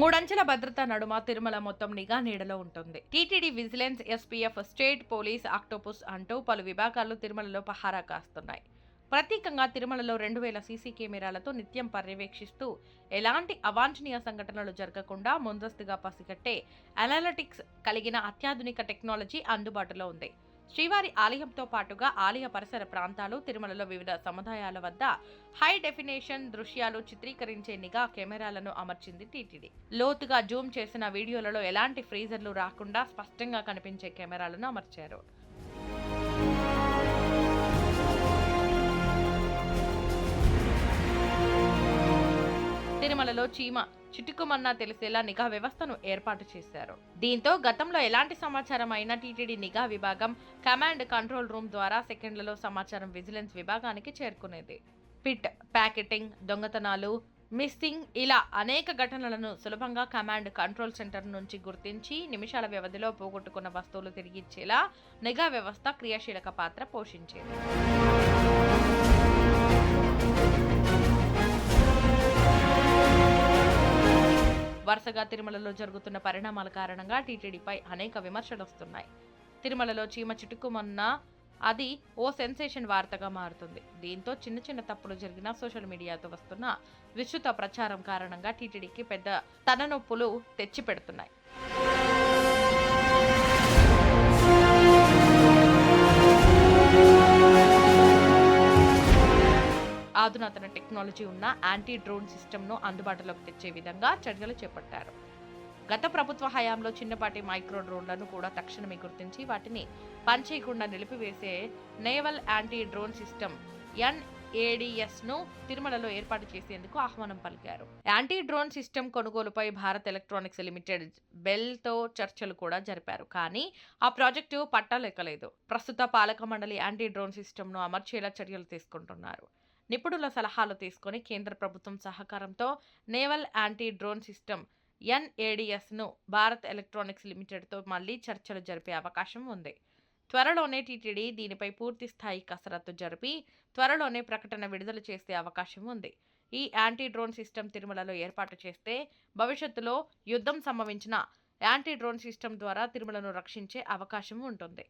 మూడంచెల భద్రత నడుమ తిరుమల మొత్తం నిఘా నీడలో ఉంటుంది. TTD vigilance SPF state police octopus అంటూ పలు విభాగాలు తిరుమలలో పహారా కాస్తున్నాయి. ప్రత్యేకంగా తిరుమలలో రెండు వేల సీసీ కెమెరాలతో నిత్యం పర్యవేక్షిస్తూ ఎలాంటి అవాంఛనీయ సంఘటనలు జరగకుండా ముందస్తుగా పసిగట్టే అనాలిటిక్స్ కలిగిన అత్యాధునిక టెక్నాలజీ అందుబాటులో ఉంది. శ్రీవారి ఆలయంతో పాటుగా ఆలయ పరిసర ప్రాంతాలు తిరుమలలో వివిధ సముదాయాల వద్ద హై డెఫినేషన్ దృశ్యాలు చిత్రీకరించే నిఘా కెమెరాలను అమర్చింది టీటీడీ. లోతుగా జూమ్ చేసిన వీడియోలలో ఎలాంటి ఫ్రీజర్లు రాకుండా స్పష్టంగా కనిపించే కెమెరాలను అమర్చారు. తిరుమలలో చీమ చిటుకుమన్నా తెలిసేలా నిఘా వ్యవస్థను ఏర్పాటు చేశారు. దీంతో గతంలో ఎలాంటి సమాచారం అయినా టీటీడీ నిఘా విభాగం కమాండ్ కంట్రోల్ రూమ్ ద్వారా సెకండ్లలో సమాచారం విజిలెన్స్ విభాగానికి చేరుకునేది. పిట్ ప్యాకెటింగ్ దొంగతనాలు మిస్సింగ్ ఇలా అనేక ఘటనలను సులభంగా కమాండ్ కంట్రోల్ సెంటర్ నుంచి గుర్తించి నిమిషాల వ్యవధిలో పోగొట్టుకున్న వస్తువులు తిరిగి ఇచ్చేలా నిఘా వ్యవస్థ క్రియాశీలక పాత్ర పోషించేది. వరుసగా తిరుమలలో జరుగుతున్న పరిణామాల కారణంగా టీటీడీపై అనేక విమర్శలు వస్తున్నాయి. తిరుమలలో చీమ చిటుకుమన్న అది ఓ సెన్సేషన్ వార్తగా మారుతుంది. దీంతో చిన్న చిన్న తప్పులు జరిగిన సోషల్ మీడియాతో వస్తున్న విస్తృత ప్రచారం కారణంగా టీటీడీకి పెద్ద తలనొప్పులు తెచ్చిపెడుతున్నాయి. అధునాతన టెక్నాలజీ ఉన్న యాంటీ డ్రోన్ సిస్టమ్ను అందుబాటులోకి తెచ్చే విధంగా చర్యలు చేపట్టారు. గత ప్రభుత్వ హయాంలో చిన్నపాటి మైక్రో డ్రోన్లను కూడా తక్షణమే గుర్తించి వాటిని పనిచేయకుండా నిలిపివేసే నేవల్ యాంటీ డ్రోన్ సిస్టమ్ ఎన్ఏడిఎస్ను తిరుమలలో ఏర్పాటు చేసేందుకు ఆహ్వానం పలికారు. యాంటీ డ్రోన్ సిస్టమ్ కొనుగోలుపై భారత్ ఎలక్ట్రానిక్స్ లిమిటెడ్ బెల్తో చర్చలు కూడా జరిపారు. కానీ ఆ ప్రాజెక్టు పట్టాలెక్కలేదు ప్రస్తుత పాలక మండలి యాంటీ డ్రోన్ సిస్టమ్ను అమర్చేలా చర్యలు తీసుకుంటున్నారు. నిపుణుల సలహాలు తీసుకొని కేంద్ర ప్రభుత్వం సహకారంతో నేవల్ యాంటీ డ్రోన్ సిస్టమ్ ఎన్ఏడిఎస్ను భారత్ ఎలక్ట్రానిక్స్ లిమిటెడ్తో మళ్ళీ చర్చలు జరిపే అవకాశం ఉంది. త్వరలోనే టీటీడీ దీనిపై పూర్తి స్థాయి కసరత్తు జరిపి త్వరలోనే ప్రకటన విడుదల చేసే అవకాశం ఉంది. ఈ యాంటీ డ్రోన్ సిస్టమ్ తిరుమలలో ఏర్పాటు చేస్తే భవిష్యత్తులో యుద్ధం సంభవించిన యాంటీ డ్రోన్ సిస్టమ్ ద్వారా తిరుమలను రక్షించే అవకాశం ఉంటుంది.